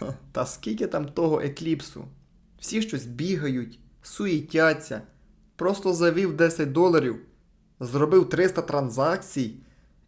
Та скільки там того екліпсу? Всі щось бігають, суєтяться. Просто завів 10 доларів, зробив 300 транзакцій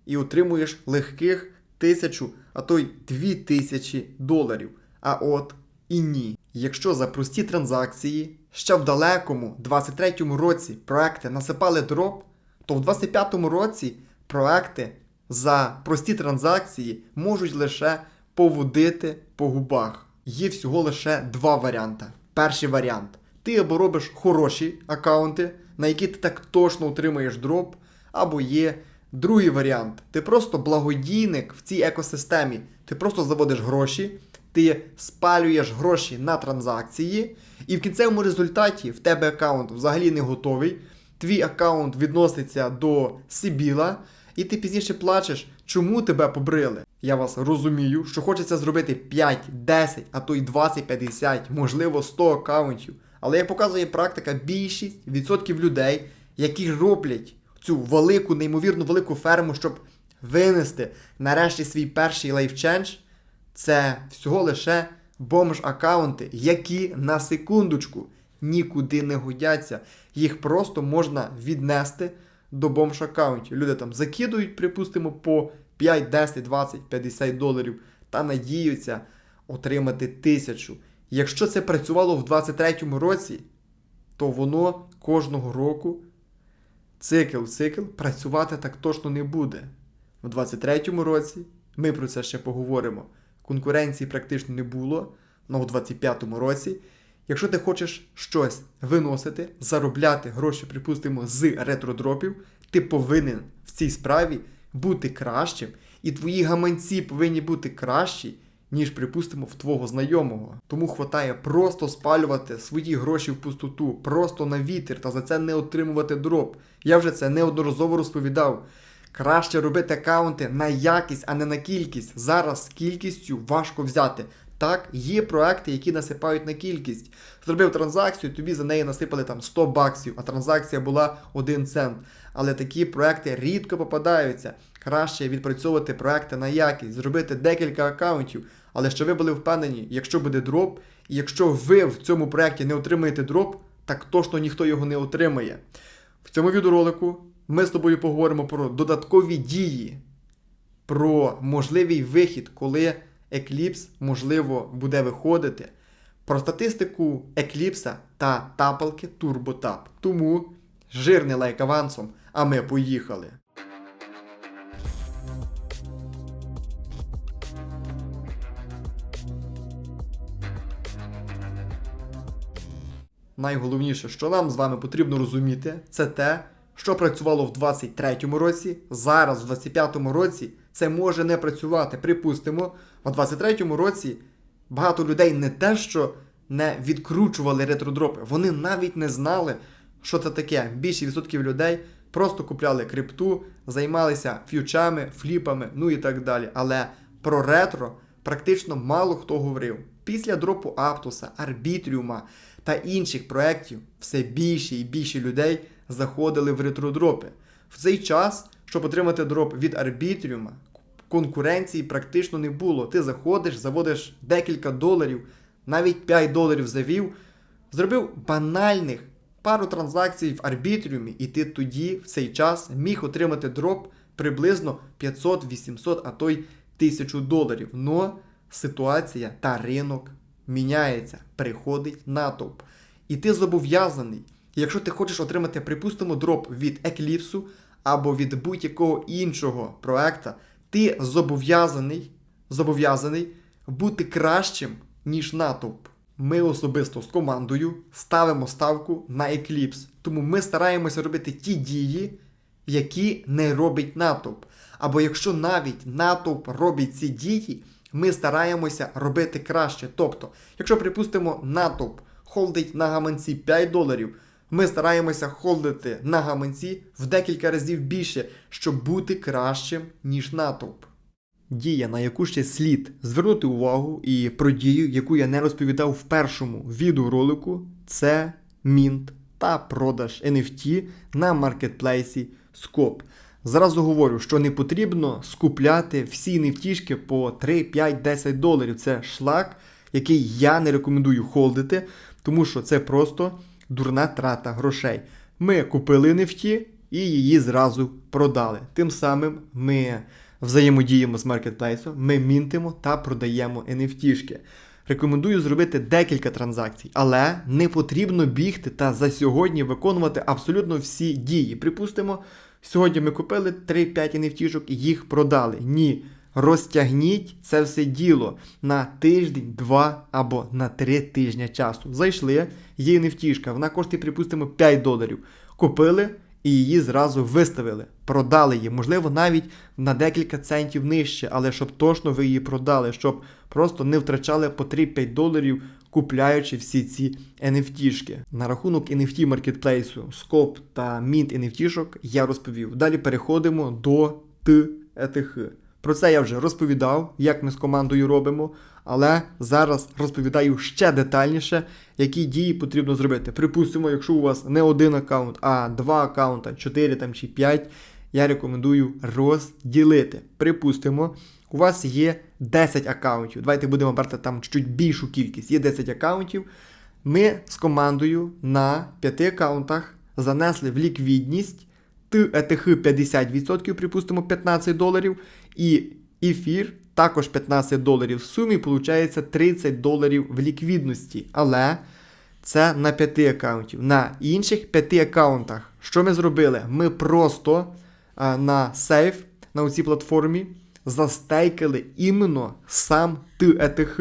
і отримуєш легких тисячу, а то й дві тисячі доларів. А от і ні. Якщо за прості транзакції ще в далекому 23-му році проекти насипали дроп, то в 25-му році проекти за прості транзакції можуть лише поводити по губах. Є всього лише два варіанти. Перший варіант. Ти або робиш хороші аккаунти, на які ти так точно отримаєш дроп, або є другий варіант. Ти просто благодійник в цій екосистемі. Ти просто заводиш гроші, ти спалюєш гроші на транзакції, і в кінцевому результаті в тебе аккаунт взагалі не готовий. Твій аккаунт відноситься до Сибіла, і ти пізніше плачеш, чому тебе побрили. Я вас розумію, що хочеться зробити 5, 10, а то й 20, 50, можливо 100 аккаунтів. Але як показує практика, більшість відсотків людей, які роблять цю велику, неймовірно велику ферму, щоб винести нарешті свій перший лайфчендж, це всього лише бомж-аккаунти, які на секундочку нікуди не годяться. Їх просто можна віднести до бомж-аккаунтів. Люди там закидують, припустимо, по 5, 10, 20, 50 доларів та надіються отримати тисячу. Якщо це працювало в 23-му році, то воно кожного року цикл в цикл працювати так точно не буде. У 23-му році ми про це ще поговоримо. Конкуренції практично не було, але у 25-му році, якщо ти хочеш щось виносити, заробляти гроші, припустимо, з ретродропів, ти повинен в цій справі бути кращим, і твої гаманці повинні бути кращі, ніж, припустимо, в твого знайомого. Тому хватає просто спалювати свої гроші в пустоту, просто на вітер та за це не отримувати дроп. Я вже це неодноразово розповідав. Краще робити аккаунти на якість, а не на кількість. Зараз з кількістю важко взяти. Так, є проекти, які насипають на кількість. Зробив транзакцію, тобі за неї насипали там 100 баксів, а транзакція була 1 цент. Але такі проекти рідко попадаються. Краще відпрацьовувати проекти на якість, зробити декілька аккаунтів. Але щоб ви були впевнені, якщо буде дроп, і якщо ви в цьому проекті не отримаєте дроп, так точно ніхто його не отримає. В цьому відеоролику ми з тобою поговоримо про додаткові дії, про можливий вихід, коли Eclipse, можливо, буде виходити, про статистику Eclipse та тапалки TurboTap. Тому жирний лайк авансом, а ми поїхали. Найголовніше, що нам з вами потрібно розуміти, це те, що працювало в 23-му році, зараз в 25-му році це може не працювати. Припустимо, в 23-му році багато людей не те, що не відкручували ретродропи, вони навіть не знали, що це таке. Більшість відсотків людей просто купляли крипту, займалися ф'ючами, фліпами, ну і так далі. Але про ретро практично мало хто говорив. Після дропу Аптуса, Арбітріума та інших проєктів все більше і більше людей заходили в ретродропи. В цей час, щоб отримати дроп від Арбітріума, конкуренції практично не було. Ти заходиш, заводиш декілька доларів, навіть 5 доларів завів, зробив банальних пару транзакцій в арбітріумі, і ти тоді в цей час міг отримати дроп приблизно 500, 800, а то й 1000 доларів. Но ситуація та ринок міняється, приходить натовп. І ти зобов'язаний, якщо ти хочеш отримати, припустимо, дроп від Eclipse або від будь-якого іншого проекта, ти зобов'язаний, зобов'язаний бути кращим, ніж натовп. Ми особисто з командою ставимо ставку на Eclipse, тому ми стараємося робити ті дії, які не робить натовп. Або якщо навіть натовп робить ці дії, ми стараємося робити краще. Тобто, якщо припустимо, натовп холдить на гаманці 5 доларів, ми стараємося холдити на гаманці в декілька разів більше, щоб бути кращим, ніж натовп. Дія, на яку ще слід звернути увагу, і про дію, яку я не розповідав в першому відеоролику, це мінт та продаж NFT на маркетплейсі Scope. Зразу говорю, що не потрібно скупляти всі нефтішки по 3, 5, 10 доларів. Це шлак. який я не рекомендую холдити, тому що це просто дурна трата грошей. Ми купили NFT і її зразу продали. Тим самим ми взаємодіємо з маркетплейсом, ми мінтимо та продаємо NFT-шки. Рекомендую зробити декілька транзакцій, але не потрібно бігти та за сьогодні виконувати абсолютно всі дії. Припустимо, сьогодні ми купили 3-5 NFT-шок і їх продали. Ні. Розтягніть це все діло на тиждень, два або на три тижні часу. Зайшли, є NFT-шка, вона коштує, припустимо, 5 доларів. Купили і її зразу виставили, продали її, можливо, навіть на декілька центів нижче, але щоб точно ви її продали, щоб просто не втрачали по 3-5 доларів, купляючи всі ці NFT-шки. На рахунок NFT маркетплейсу, Scope та Mint NFT-шок я розповів. Далі переходимо до ТЕТХ. Про це я вже розповідав, як ми з командою робимо, але зараз розповідаю ще детальніше, які дії потрібно зробити. Припустимо, якщо у вас не один аккаунт, а два аккаунта, 4 там чи 5, я рекомендую розділити. Припустимо, у вас є 10 аккаунтів. Давайте будемо брати там чуть більшу кількість. Є 10 аккаунтів. Ми з командою на 5 аккаунтах занесли в ліквідність ТЕТХ 50%, припустимо, 15 доларів, і ефір також 15 доларів. В сумі виходить 30 доларів в ліквідності. Але це на 5 аккаунтів. На інших 5 аккаунтах, що ми зробили? Ми просто а, на сейф на цій платформі застейкали іменно сам ТЕТХ.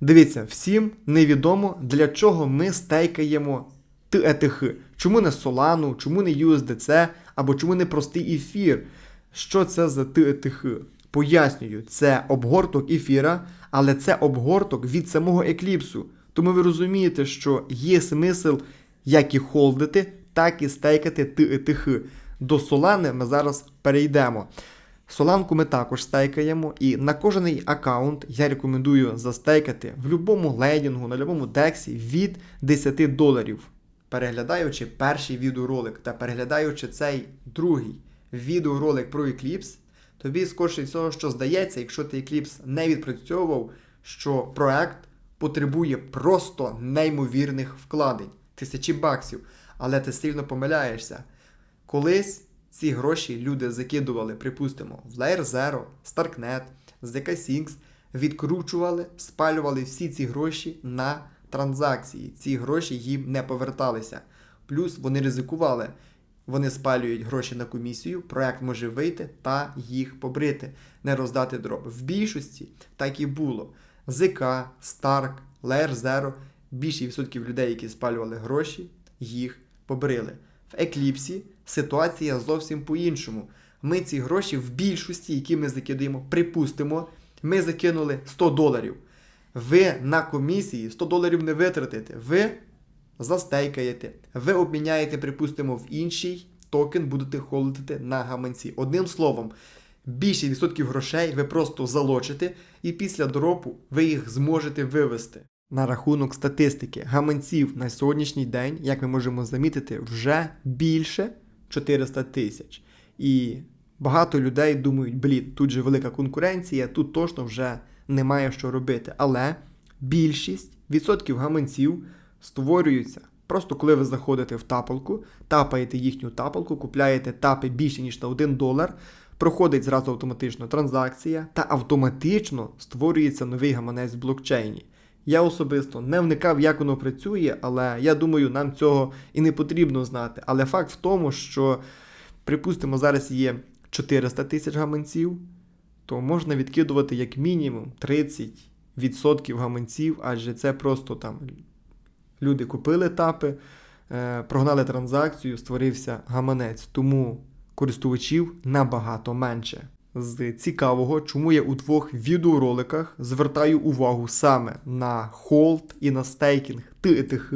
Дивіться, всім невідомо, для чого ми стейкаємо ТЕТХ. Чому не Solana, чому не USDC, або чому не простий ефір? Що це за ТЕТХ? Пояснюю, це обгорток ефіра, але це обгорток від самого екліпсу. Тому ви розумієте, що є смисл як і холдити, так і стейкати ТЕТХ. До Solana ми зараз перейдемо. Соланку ми також стейкаємо, і на кожний аккаунт я рекомендую застейкати в будь-якому лейдінгу, на будь-якому дексі від 10 доларів. Переглядаючи перший відеоролик та переглядаючи цей другий відеоролик про Eclipse, тобі скорше всього, що здається, якщо ти Eclipse не відпрацьовував, що проект потребує просто неймовірних вкладень, тисячі баксів, але ти сильно помиляєшся. Колись ці гроші люди закидували, припустимо, в Layer Zero, Starknet, ZK Sinks, відкручували, спалювали всі ці гроші на транзакції. Ці гроші їм не поверталися. Плюс вони ризикували. Вони спалюють гроші на комісію, проект може вийти та їх побрити, не роздати дроб. В більшості так і було. ЗК, Stark, Layer Zero, більше відсотків людей, які спалювали гроші, їх побрили. В Екліпсі ситуація зовсім по-іншому. Ми ці гроші в більшості, які ми закидаємо, припустимо, ми закинули 100 доларів. Ви на комісії 100 доларів не витратите. Ви застейкаєте, ви обміняєте, припустимо, в інший токен, будете холдити на гаманці. Одним словом, більше відсотків грошей ви просто залочите, і після дропу ви їх зможете вивести. На рахунок статистики гаманців на сьогоднішній день, як ми можемо замітити, вже більше 400 тисяч. І багато людей думають, блін, тут же велика конкуренція, тут точно вже немає що робити. Але більшість відсотків гаманців створюються. Просто коли ви заходите в тапалку, тапаєте їхню тапалку, купляєте тапи більше, ніж на 1 долар, проходить зразу автоматично транзакція, та автоматично створюється новий гаманець в блокчейні. Я особисто не вникав, як воно працює, але я думаю, нам цього і не потрібно знати. Але факт в тому, що, припустимо, зараз є 400 тисяч гаманців, то можна відкидувати як мінімум 30% гаманців, адже це просто там люди купили тапи, е, прогнали транзакцію, створився гаманець. Тому користувачів набагато менше. З цікавого, чому я у двох відеороликах звертаю увагу саме на холд і на стейкінг ТЕТХ.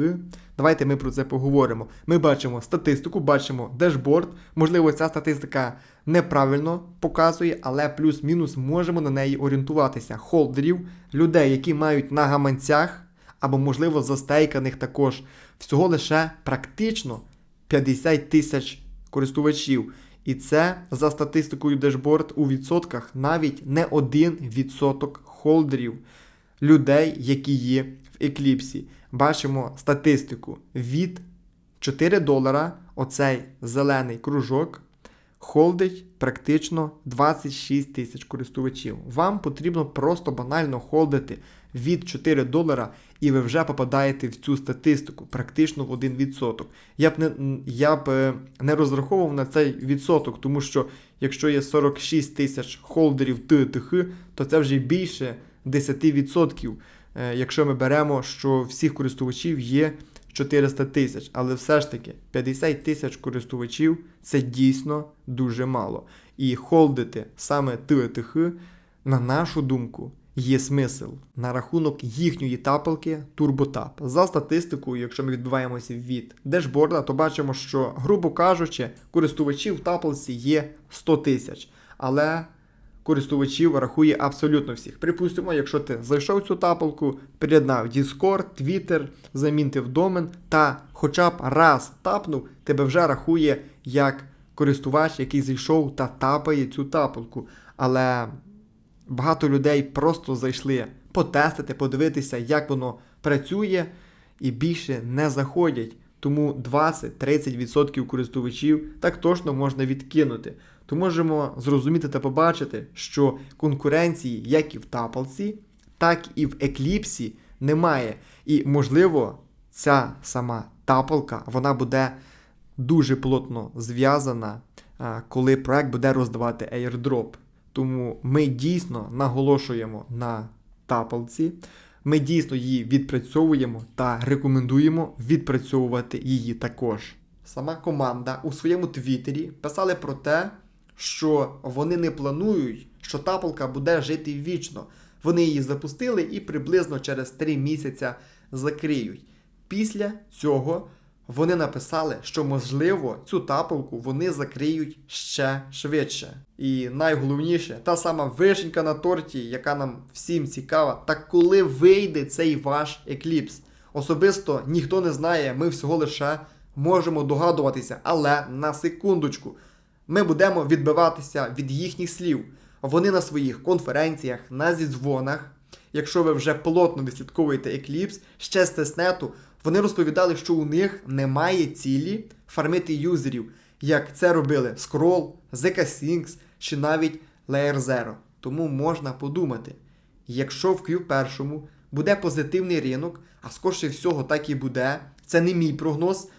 Давайте ми про це поговоримо. Ми бачимо статистику, бачимо дешборд. Можливо, ця статистика неправильно показує, але плюс-мінус можемо на неї орієнтуватися. Холдерів, людей, які мають на гаманцях, або, можливо, застейканих також всього лише практично 50 тисяч користувачів. І це за статистикою Dashboard у відсотках навіть не один відсоток холдерів. людей, які є в Екліпсі. Бачимо статистику від 4 долара. Оцей зелений кружок холдить практично 26 тисяч користувачів. Вам потрібно просто банально холдити від 4 долара, і ви вже попадаєте в цю статистику практично в 1%. Я б не, я б е, не розраховував на цей відсоток, тому що якщо є 46 тисяч холдерів ТТХ, то це вже більше 10%. Е, Якщо ми беремо, що всіх користувачів є 400 тисяч, але все ж таки 50 тисяч користувачів це дійсно дуже мало. І холдити саме ТТХ, на нашу думку, є смисл на рахунок їхньої тапалки TurboTap. За статистикою, якщо ми відбуваємося від дешборда, то бачимо, що, грубо кажучи, користувачів в тапалці є 100 тисяч. Але користувачів рахує абсолютно всіх. Припустимо, якщо ти зайшов цю тапалку, приєднав Discord, Twitter, замінив домен та хоча б раз тапнув, тебе вже рахує як користувач, який зайшов та тапає цю тапалку. Але багато людей просто зайшли потестити, подивитися, як воно працює, і більше не заходять. Тому 20-30% користувачів так точно можна відкинути. То можемо зрозуміти та побачити, що конкуренції як і в тапалці, так і в екліпсі немає. І, можливо, ця сама тапалка вона буде дуже плотно зв'язана, коли проект буде роздавати airdrop. Тому ми дійсно наголошуємо на тапалці. Ми дійсно її відпрацьовуємо та рекомендуємо відпрацьовувати її також. Сама команда у своєму твіттері писали про те, що вони не планують, що тапалка буде жити вічно. Вони її запустили і приблизно через 3 місяця закриють. Після цього вони написали, що можливо цю тапалку вони закриють ще швидше. І найголовніше, та сама вишенька на торті, яка нам всім цікава, так коли вийде цей ваш екліпс? Особисто ніхто не знає, ми всього лише можемо догадуватися, але на секундочку. Ми будемо відбиватися від їхніх слів. Вони на своїх конференціях, на зідзвонах, якщо ви вже плотно відслідковуєте Eclipse, ще з тестнету, вони розповідали, що у них немає цілі фармити юзерів, як це робили Scroll, ZK чи навіть Layer Zero. Тому можна подумати, якщо в Q1 буде позитивний ринок, а скорше всього так і буде, це не мій прогноз,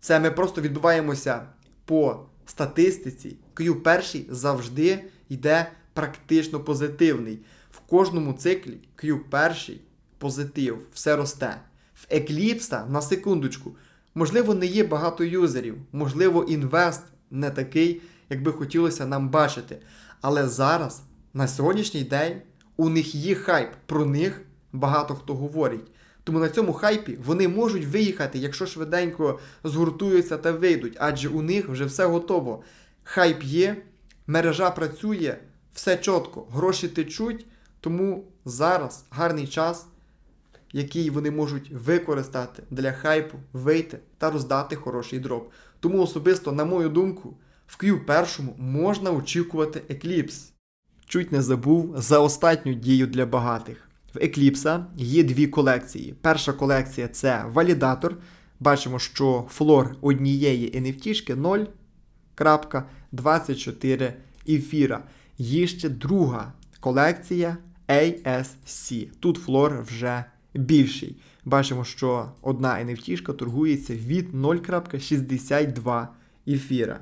це ми просто відбуваємося по статистиці. Q1 завжди йде практично позитивний. В кожному циклі Q1 позитив, все росте. В Eclipse, на секундочку, можливо, не є багато юзерів, можливо, інвест не такий, як би хотілося нам бачити. Але зараз, на сьогоднішній день, у них є хайп, про них багато хто говорить. Тому на цьому хайпі вони можуть виїхати, якщо швиденько згуртуються та вийдуть, адже у них вже все готово. Хайп є, мережа працює, все чітко, гроші течуть, тому зараз гарний час, який вони можуть використати для хайпу, вийти та роздати хороший дроп. Тому особисто, на мою думку, в Q1 можна очікувати екліпс. Чуть не забув за останню дію для багатих. В Eclipse є дві колекції. Перша колекція це валідатор. Бачимо, що флор однієї NFT 0.24 ефіра. Є ще друга колекція ASC. Тут флор вже більший. Бачимо, що одна NFT торгується від 0.62 ефіра.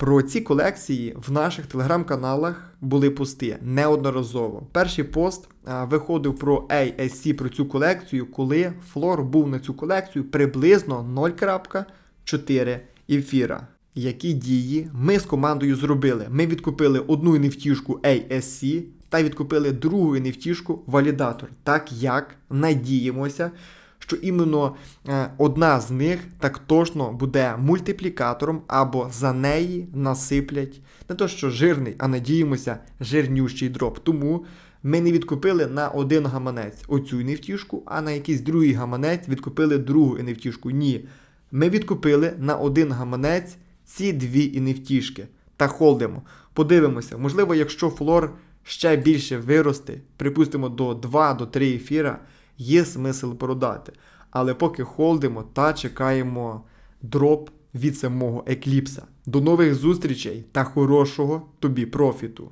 Про ці колекції в наших телеграм-каналах були пости неодноразово. Перший пост а, виходив про ASC про цю колекцію, коли флор був на цю колекцію приблизно 0.4 ефіра. Які дії ми з командою зробили? Ми відкупили одну NFT ASC та відкупили другу NFT валідатор. Так як надіємося, що іменно е, одна з них так точно буде мультиплікатором, або за неї насиплять не то, що жирний, а надіємося, жирнющий дроп. Тому ми не відкупили на один гаманець оцю NFT, а на якийсь другий гаманець відкупили другу NFT. Ні. Ми відкупили на один гаманець ці дві NFT та холдимо. Подивимося, можливо, якщо флор ще більше вирости, припустимо, до 2-3 ефіра, є смисл продати. Але поки холдимо та чекаємо дроп від самого екліпса. До нових зустрічей та хорошого тобі профіту!